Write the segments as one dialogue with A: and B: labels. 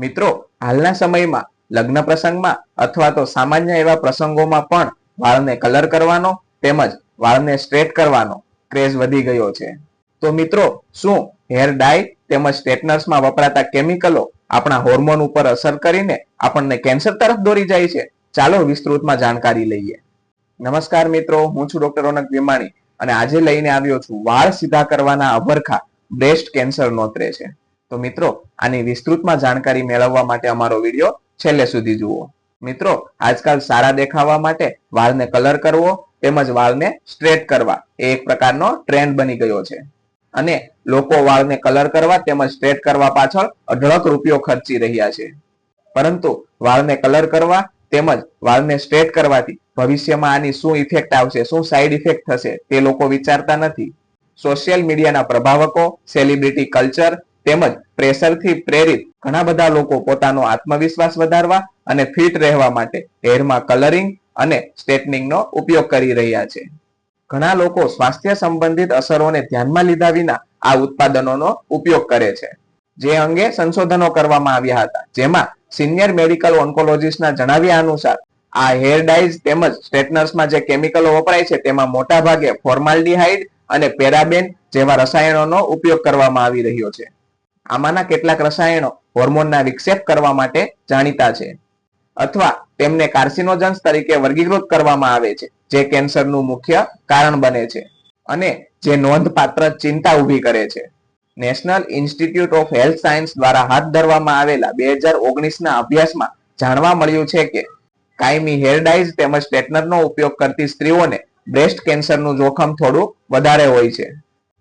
A: મિત્રો, હાલના સમયમાં, લગ્ન પ્રસંગમાં અથવા તો સામાન્ય એવા પ્રસંગોમાં પણ વાળને કલર કરવાનો તેમજ વાળને સ્ટ્રેટ કરવાનો ક્રેઝ વધી ગયો છે. તો મિત્રો, શું હેર ડાય તેમજ સ્ટ્રેટનર્સમાં વપરાતા કેમિકલો આપણા હોર્મોન ઉપર અસર કરીને આપણને કેન્સર તરફ દોરી જાય છે? ચાલો વિસ્તૃતમાં જાણકારી લઈએ. નમસ્કાર મિત્રો, હું છું ડોક્ટર રોનક વિમાણી અને આજે લઈને આવ્યો છું વાળ સીધા કરવાના અભરખા બ્રેસ્ટ કેન્સર નોતરે છે. તો મિત્રો, આની વિસ્તૃતમાં જાણકારી મેળવવા માટે અમારો વીડિયો છેલ્લે સુધી જુઓ. મિત્રો, આજકાલ સારા દેખાવા માટે વાળને કલર કરવો તેમજ વાળને સ્ટ્રેટ કરવા એ એક પ્રકારનો ટ્રેન્ડ બની ગયો છે. અને લોકો વાળને કલર કરવા તેમજ સ્ટ્રેટ કરવા પાછળ અઢળક રૂપિયો ખર્ચી રહ્યા છે. પરંતુ વાળને કલર કરવા તેમજ વાળને સ્ટ્રેટ કરવાથી ભવિષ્યમાં આની શું ઇફેક્ટ આવશે, શું સાઈડ ઇફેક્ટ થશે તે લોકો વિચારતા નથી. સોશિયલ મીડિયાના પ્રભાવકો સેલિબ્રિટી કલ્ચર તેમજ પ્રેશરથી પ્રેરિત ઘણા બધા લોકો પોતાનો આત્મવિશ્વાસ વધારવા અને ફિટ રહેવા માટે હેરમાં કલરિંગ અને સ્ટ્રેટનિંગનો ઉપયોગ કરી રહ્યા છે. ઘણા લોકો સ્વાસ્થ્ય સંબંધિત અસરોને ધ્યાનમાં લીધા વિના આ ઉત્પાદનોનો ઉપયોગ કરે છે. જે અંગે સંશોધનો કરવામાં આવ્યા હતા. જેમાં સિનિયર મેડિકલ ઓન્કોલોજીસ્ટના જણાવ્યા અનુસાર, આ હેર ડાઈઝ તેમજ સ્ટ્રેટનર્સમાં જે કેમિકલો વપરાય છે તેમાં મોટા ભાગે ફોર્માલ્ડિહાઇડ અને પેરાબેન જેવા રસાયણોનો ઉપયોગ કરવામાં આવી રહ્યો છે. આમાંના કેટલાક રસાયણો હોર્મોનના વિક્ષેપ કરવા માટે જાણીતા છે. અથવા તેમને કાર્સિનોજન્સ તરીકે વર્ગીકૃત કરવામાં આવે છે, જે કેન્સરનું મુખ્ય કારણ બને છે અને જે નોંધપાત્ર ચિંતા ઊભી કરે છે. National institute of health science દ્વારા હાથ ધરવામાં આવેલા બે હજાર ઓગણીસના અભ્યાસમાં જાણવા મળ્યું છે કે કાયમી હેર ડાઈઝ તેમજ સ્ટ્રેટનરનો ઉપયોગ કરતી સ્ત્રીઓને બ્રેસ્ટ કેન્સરનું જોખમ થોડું વધારે હોય છે.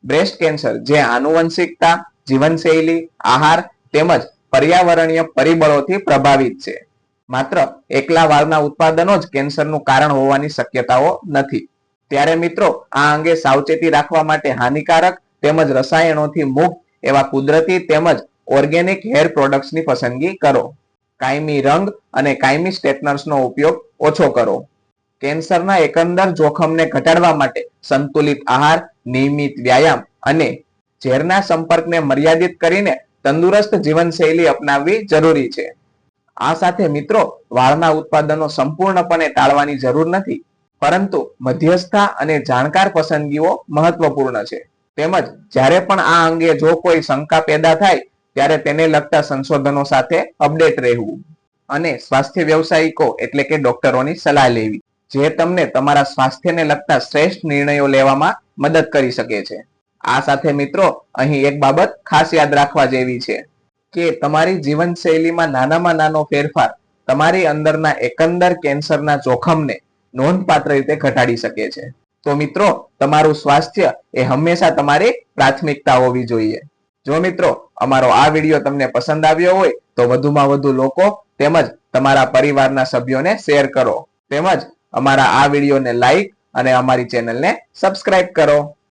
A: બ્રેસ્ટ કેન્સર જે આનુવંશિકતા જીવનશૈલી, આહાર તેમજ પર્યાવરણીય પરિબળોથી પ્રભાવિત છે. માત્ર એકલા વાળના ઉત્પાદનો જ કેન્સરનું કારણ હોવાની શક્યતાઓ નથી. ત્યારે મિત્રો, આ અંગે સાવચેતી રાખવા માટે હાનિકારક તેમજ રસાયણોથી મુક્ત એવા કુદરતી તેમજ ઓર્ગેનિક હેર પ્રોડક્ટ્સની પસંદગી કરો. કાયમી રંગ અને કાયમી સ્ટ્રેટનર્સનો ઉપયોગ ઓછો કરો. કેન્સરના એકંદર જોખમને ઘટાડવા માટે સંતુલિત આહાર, નિયમિત વ્યાયામ અને ઝેરના સંપર્કને મર્યાદિત કરીને તંદુરસ્ત જીવનશૈલી અપનાવવી જરૂરી છે. આ સાથે મિત્રો, વાળના ઉત્પાદનો સંપૂર્ણપણે ટાળવાની જરૂર નથી, પરંતુ મધ્યસ્થા અને જાણકાર પસંદગીઓ મહત્વપૂર્ણ છે. તેમજ જ્યારે પણ આ અંગે જો કોઈ શંકા પેદા થાય, ત્યારે તેને લગતા સંશોધનો સાથે અપડેટ રહેવું. અને સ્વાસ્થ્ય વ્યવસાયિકો એટલે કે ડોક્ટરોની સલાહ લેવી, જે તમને તમારા સ્વાસ્થ્યને લગતા શ્રેષ્ઠ નિર્ણયો લેવામાં મદદ કરી શકે છે. આ સાથે મિત્રો, અહીં એક બાબત ખાસ યાદ રાખવા જેવી છે કે તમારી જીવનશૈલીમાં નાનામાં નાનો ફેરફાર તમારી અંદરના એકંદર કેન્સરના જોખમને નોંધપાત્ર રીતે ઘટાડી શકે છે. તો મિત્રો, તમારું સ્વાસ્થ્ય એ હંમેશા તમારી પ્રાથમિકતા હોવી જોઈએ. જો મિત્રો, અમારો આ વીડિયો તમને પસંદ આવ્યો હોય, તો વધુમાં વધુ લોકો તેમજ તમારા પરિવારના સભ્યોને શેર કરો. તેમજ અમારા આ વિડીયોને લાઈક અને અમારી ચેનલને સબસ્ક્રાઇબ કરો.